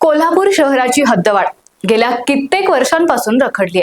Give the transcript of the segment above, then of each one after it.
कोल्हापूर शहराची हद्दवाढ. गेल्या कित्येक वर्षांपासून रखडलीय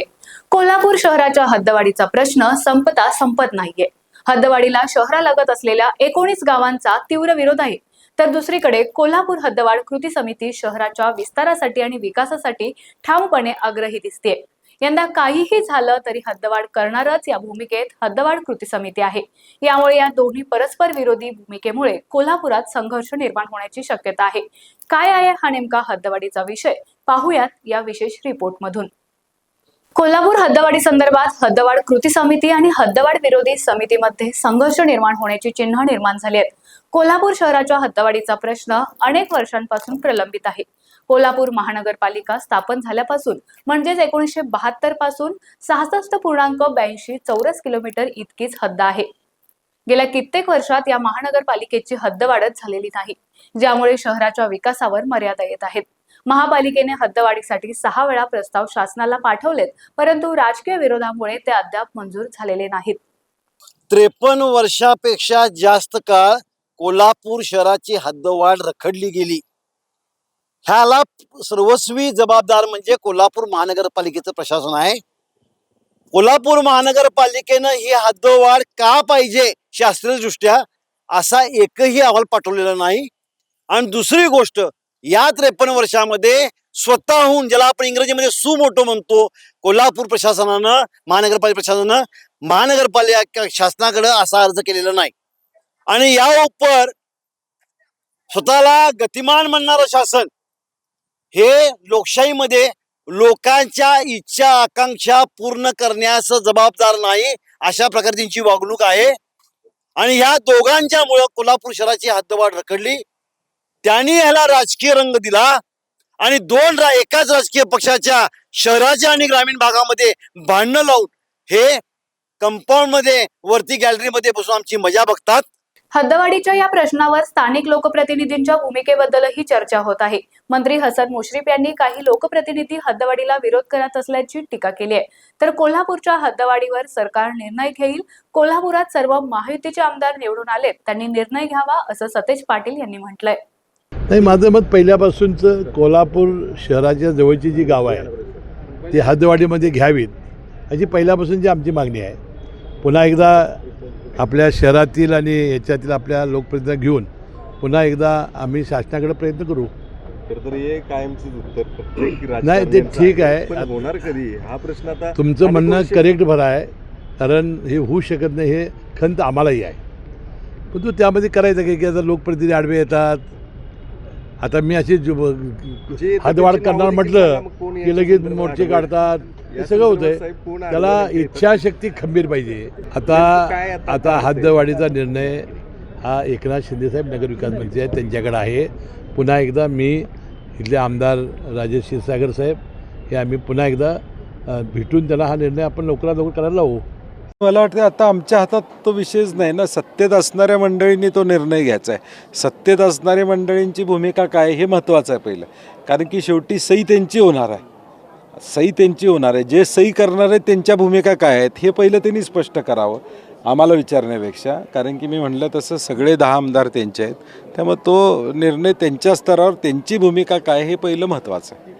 कोल्हापूर शहराच्या हद्दवाढीचा प्रश्न संपता संपत नाहीये. हद्दवाढीला शहरालगत असलेल्या एकोणीस गावांचा तीव्र विरोध आहे. तर दुसरीकडे कोल्हापूर हद्दवाढ कृती समिती शहराच्या विस्तारासाठी आणि विकासासाठी ठामपणे आग्रही दिसते यंदा काहीही झालं तरी हद्दवाढ करणारच या भूमिकेत हद्दवाढ कृती समिती आहे. यामुळे या दोन्ही परस्पर विरोधी भूमिकेमुळे कोल्हापुरात संघर्ष निर्माण होण्याची शक्यता आहे. काय आहे हा नेमका हद्दवाढीचा विषय? पाहूयात या विशेष रिपोर्ट मधून कोल्हापूर हद्दवाढी संदर्भात हद्दवाढ कृती समिती आणि हद्दवाढ विरोधी समितीमध्ये संघर्ष निर्माण होण्याची चिन्ह निर्माण झाली आहेत. कोल्हापूर शहराच्या हद्दवाढीचा प्रश्न अनेक वर्षांपासून प्रलंबित आहे. कोल्हापूर महानगरपालिका स्थापन झाल्यापासून म्हणजेच एकोणीसशे बहात्तरपासून सहासष्ट पूर्णांक ब्याऐंशी चौरस किलोमीटर इतकीच हद्द आहे. गेल्या कित्येक वर्षात या महानगरपालिकेची हद्द वाढत झालेली नाही ज्यामुळे शहराच्या विकासावर मर्यादा येत आहेत. महापालिकेने हद्दवाढीसाठी सहा वेळा प्रस्ताव शासनाला पाठवलेत परंतु राजकीय विरोधामुळे ते अद्याप मंजूर झालेले नाहीत. त्रेपन्न वर्षापेक्षा जास्त काळ कोल्हापूर शहराची हद्दवाढ रखडली गेली. ह्याला सर्वस्वी जबाबदार म्हणजे कोल्हापूर महानगरपालिकेचं प्रशासन आहे. कोल्हापूर महानगरपालिकेनं ही हद्दवाढ का पाहिजे शास्त्रीयदृष्ट्या असा एकही अहवाल पाठवलेला नाही. आणि दुसरी गोष्ट या त्रेपन्न वर्षामध्ये स्वतःहून ज्याला आपण इंग्रजीमध्ये सुमोटो म्हणतो कोल्हापूर प्रशासनानं महानगरपालिका प्रशासनानं महानगरपालिका शासनाकडे असा अर्ज केलेला नाही. आणि या उपर स्वतःला गतिमान म्हणणारं शासन हे लोकशाहीमध्ये लोकांच्या इच्छा आकांक्षा पूर्ण करण्यास जबाबदार नाही अशा प्रकारे त्यांची वागणूक आहे. आणि ह्या दोघांच्यामुळं कोल्हापूर शहराची हद्दवाढ रखडली. त्यांनी ह्याला राजकीय रंग दिला आणि दोन रा एकाच राजकीय पक्षाच्या शहराच्या आणि ग्रामीण भागामध्ये भांडणं लावून हे कंपाऊंडमध्ये वरती गॅलरीमध्ये बसून आमची मजा बघतात. हद्दवाढीच्या या प्रश्नावर स्थानिक लोकप्रतिनिधींच्या भूमिकेबद्दलही चर्चा होत आहे. मंत्री हसन मुश्रीफ यांनी काही लोकप्रतिनिधी हद्दवाढीला विरोध करत असल्याची टीका केली आहे. तर कोल्हापूरच्या हद्दवाढीवर सरकार निर्णय घेईल कोल्हापुरात सर्व महायुतीचे आमदार निवडून आलेत त्यांनी निर्णय घ्यावा असं सतेज पाटील यांनी म्हटलंय. नाही माझं मत पहिल्यापासूनचं कोल्हापूर शहराच्या जवळची जी गावं आहे ती हद्दवाढीमध्ये घ्यावीत अशी पहिल्यापासूनची आमची मागणी आहे. पुन्हा एकदा आपल्या शहरातील आणि याच्यातील आपल्या लोकप्रतिनिधी घेऊन पुन्हा एकदा आम्ही शासनाकडे प्रयत्न करू. नाही, ते ठीक आहे. होणार कधी? हा प्रश्न आता तुमचं म्हणणं करेक्ट भर आहे. कारण हे होऊ शकत नाही हे खंत आम्हालाही आहे. पण तू त्यामध्ये करायचं काय की आता लोकप्रतिनिधी आडवे येतात. आता मी अशी त्यांची करणार म्हटलं की लगेच मोर्चे? काढतात. हे सगळं होतंय. त्याला? इच्छाशक्ती खंबीर पाहिजे. आता आता? हद्दवाढीचा निर्णय हा एकनाथ शिंदेसाहेब नगरविकास मंत्री आहेत त्यांच्याकडे आहे. पुन्हा एकदा मी इथले आमदार राजेश क्षीरसागर साहेब हे आम्ही पुन्हा एकदा भेटून त्याला हा निर्णय आपण लवकरात लवकर करायला लावू. मला वाटतं आता आमच्या हातात तो विषयच नाही ना. सत्तेत असणाऱ्या मंडळींनी तो निर्णय घ्यायचा आहे. सत्तेत असणाऱ्या मंडळींची भूमिका काय हे महत्त्वाचं आहे पहिलं. कारण की शेवटी सही त्यांची होणार आहे. सही त्यांची होणार आहे. जे सही करणार आहेत त्यांच्या भूमिका काय आहेत हे पहिलं त्यांनी स्पष्ट करावं आम्हाला विचारण्यापेक्षा. कारण की मी म्हणलं तसं सगळे दहा आमदार त्यांचे आहेत. त्यामुळे तो निर्णय त्यांच्या स्तरावर त्यांची भूमिका काय हे पहिलं महत्त्वाचं आहे.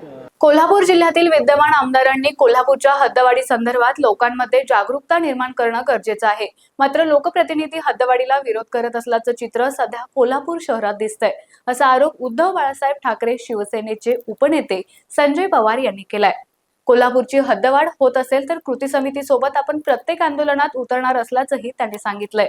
कोल्हापूर जिल्ह्यातील विद्यमान आमदारांनी कोल्हापूरच्या हद्दवाढी संदर्भात लोकांमध्ये जागरूकता निर्माण करणं गरजेचं आहे. मात्र लोकप्रतिनिधी हद्दवाढीला विरोध करत असल्याचं चित्र सध्या कोल्हापूर शहरात दिसतंय. असा आरोप उद्धव बाळासाहेब ठाकरे शिवसेनेचे उपनेते संजय पवार यांनी केलाय. कोल्हापूरची हद्दवाढ होत असेल तर कृती समितीसोबत आपण प्रत्येक आंदोलनात उतरणार असल्याचंही त्यांनी सांगितलंय.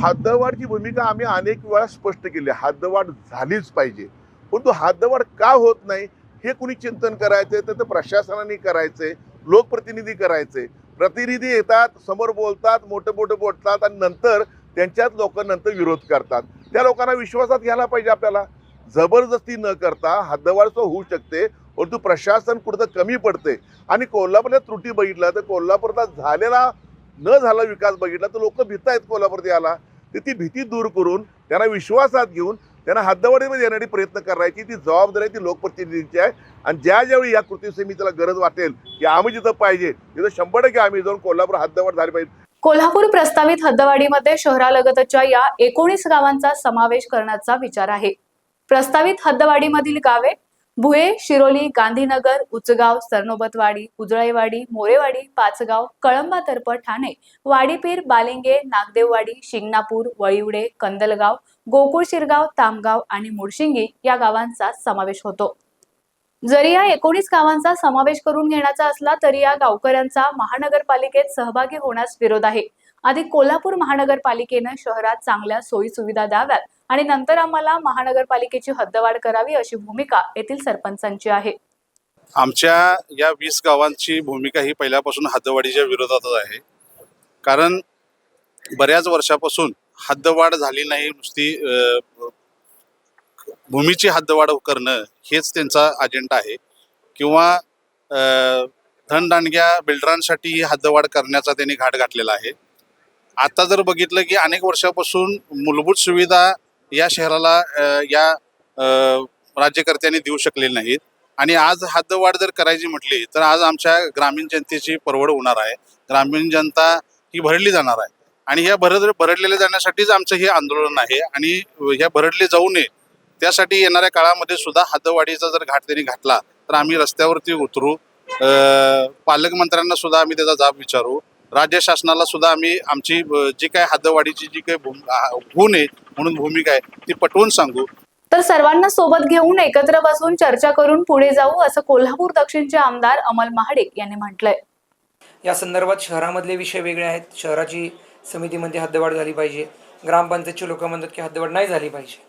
हद्दवाढची भूमिका आम्ही अनेक वेळा स्पष्ट केली आहे. हद्दवाढ झालीच पाहिजे. परंतु हद्दवाढ का होत नाही? हे कुणी चिंतन करायचे तर ते प्रशासनाने करायचे लोकप्रतिनिधी करायचे प्रतिनिधी येतात समोर बोलतात मोठे मोठे बोलतात आणि नंतर त्यांच्याच लोक नंतर विरोध करतात. त्या लोकांना विश्वासात घ्यायला पाहिजे आपल्याला. जबरदस्ती न करता हद्दवाढ होऊ शकते परंतु प्रशासन कुठं कमी पडते आणि कोल्हापूरला त्रुटी बघितलं तर कोल्हापूरला झालेला न झाला विकास बघितला तर लोक भीत आहेत कोल्हापूर याला तर ती भीती दूर करून त्यांना विश्वासात घेऊन त्यांना हद्दवाडीमध्ये येण्यासाठी प्रयत्न करायची ती जबाबदारी ती लोकप्रतिनिधींची आहे. आणि ज्या ज्यावेळी या कृती समितीला गरज वाटेल की आम्ही जिथं पाहिजे तिथं शंभर टक्के आम्ही जाऊन कोल्हापूर हद्दवाड झाली पाहिजे. कोल्हापूर प्रस्तावित हद्दवाडीमध्ये शहरालगतच्या या एकोणीस गावांचा समावेश करण्याचा विचार आहे. प्रस्तावित हद्दवाडीमधील गावे भुये शिरोली गांधीनगर उचगाव सरनोबतवाडी उजळाईवाडी मोरेवाडी पाचगाव कळंबा तर्फ ठाणे वाडीपीर बालिंगे नागदेववाडी शिंगणापूर वळिवडे कंदलगाव गोकुळ शिरगाव तामगाव आणि मुडशिंगी या गावांचा समावेश होतो. जरी या एकोणीस गावांचा समावेश करून घेण्याचा असला तरी या गावकऱ्यांचा महानगरपालिकेत सहभागी होण्यास विरोध आहे. आधी कोल्हापूर महानगरपालिकेनं शहरात चांगल्या सोयी सुविधा द्याव्यात आणि नंतर आम्हाला महानगरपालिकेची हद्दवाढ करावी अशी भूमिका येथील सरपंचांची आहे. आमच्या या वीस गावांची भूमिका ही पहिल्यापासून हद्दवाढीच्या विरोधातच आहे. कारण बऱ्याच वर्षापासून हद्दवाढ झाली नाही नुसती भूमीची हद्दवाढ करणं हेच त्यांचा अजेंडा आहे. किंवा धनदांडग्या बिल्डरांसाठी ही हद्दवाढ करण्याचा त्यांनी घाट घातलेला आहे. आता जर बघितलं की अनेक वर्षापासून मूलभूत सुविधा या शहराला या राज्यकर्त्यांनी देऊ शकलेली नाहीत. आणि आज हद्दवाढ जर करायची म्हटली तर आज आमच्या ग्रामीण जनतेची परवड होणार आहे. ग्रामीण जनता ही भरली जाणार आहे. आणि ह्या भरड भरडलेल्या जाण्यासाठीच आमचं हे आंदोलन आहे. आणि ह्या भरडले जाऊ नये त्यासाठी येणाऱ्या काळामध्ये सुद्धा हद्दवाढीचा जर घाट त्यांनी घातला तर आम्ही रस्त्यावरती उतरू. पालकमंत्र्यांना सुद्धा आम्ही त्याचा जाब विचारू. राज्य शासनाला सुद्धा आम्ही आमची जी काय हद्दवाढीची जी काही होऊ नये म्हणून भूमिका आहे ती पटवून सांगू. तर सर्वांना सोबत घेऊन एकत्र बसून चर्चा करून पुढे जाऊ असं कोल्हापूर दक्षिणचे आमदार अमल महाडिक यांनी म्हटलंय. या संदर्भात शहरामधले विषय वेगळे आहेत. शहराची समितीमध्ये हद्दवाढ झाली पाहिजे. ग्रामपंचायतची लोक म्हणतात की हद्दवाढ नाही झाली पाहिजे.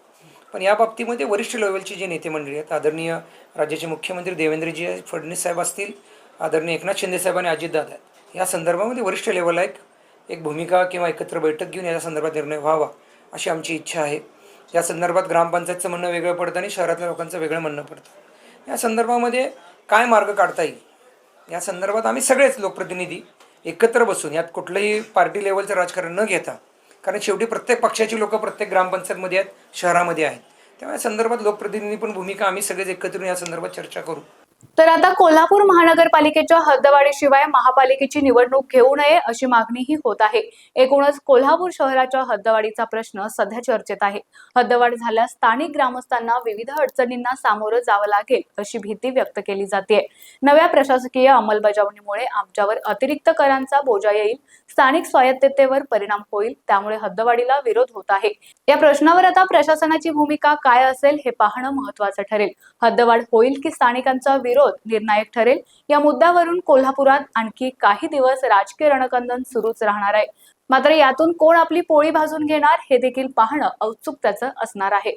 पण या बाबतीमध्ये वरिष्ठ लेवलची जी नेते मंडळी आहेत आदरणीय राज्याचे मुख्यमंत्री देवेंद्रजी फडणवीस साहेब असतील आदरणीय एकनाथ शिंदे साहेब आणि अजितदादा आहेत. या संदर्भामध्ये वरिष्ठ लेवलला एक एक भूमिका किंवा एकत्र बैठक घेऊन या संदर्भात निर्णय व्हावा अशी आमची इच्छा आहे. या संदर्भात ग्रामपंचायतचं म्हणणं वेगळं पडतं आणि शहरातल्या लोकांचं वेगळं म्हणणं पडतं. या संदर्भामध्ये काय मार्ग काढता येईल? या संदर्भात आम्ही सगळेच लोकप्रतिनिधी एकत्र बसून यात कुठलंही पार्टी लेवलचं राजकारण न घेता. कारण शेवटी प्रत्येक पक्षाची लोकं प्रत्येक ग्रामपंचायतमध्ये आहेत शहरामध्ये आहेत. त्यामुळे या संदर्भात लोकप्रतिनिधी पण भूमिका आम्ही सगळेच एकत्र या संदर्भात चर्चा करू. तर आता कोल्हापूर महानगरपालिकेच्या हद्दवाढीशिवाय महापालिकेची निवडणूक घेऊ नये अशी मागणीही होत आहे. एकूणच कोल्हापूर शहराच्या हद्दवाढीचा प्रश्न सध्या चर्चेत आहे. हद्दवाढ झाल्यास स्थानिक ग्रामस्थांना विविध अडचणींना सामोरं जावं लागेल अशी भीती व्यक्त केली जाते नव्या प्रशासकीय अंमलबजावणीमुळे आमच्यावर अतिरिक्त करांचा बोजा येईल. स्थानिक स्वायत्ततेवर परिणाम होईल त्यामुळे हद्दवाढीला विरोध होत आहे. या प्रश्नावर आता प्रशासनाची भूमिका काय असेल हे पाहणं महत्वाचं ठरेल. हद्दवाढ होईल की स्थानिकांचा विरोध निर्णायक ठरेल. या मुद्द्यावरून कोल्हापुरात आणखी काही दिवस राजकीय रणकंदन सुरूच राहणार आहे. मात्र यातून कोण आपली पोळी भाजून घेणार हे देखील पाहणं औत्सुक्याचं असणार आहे.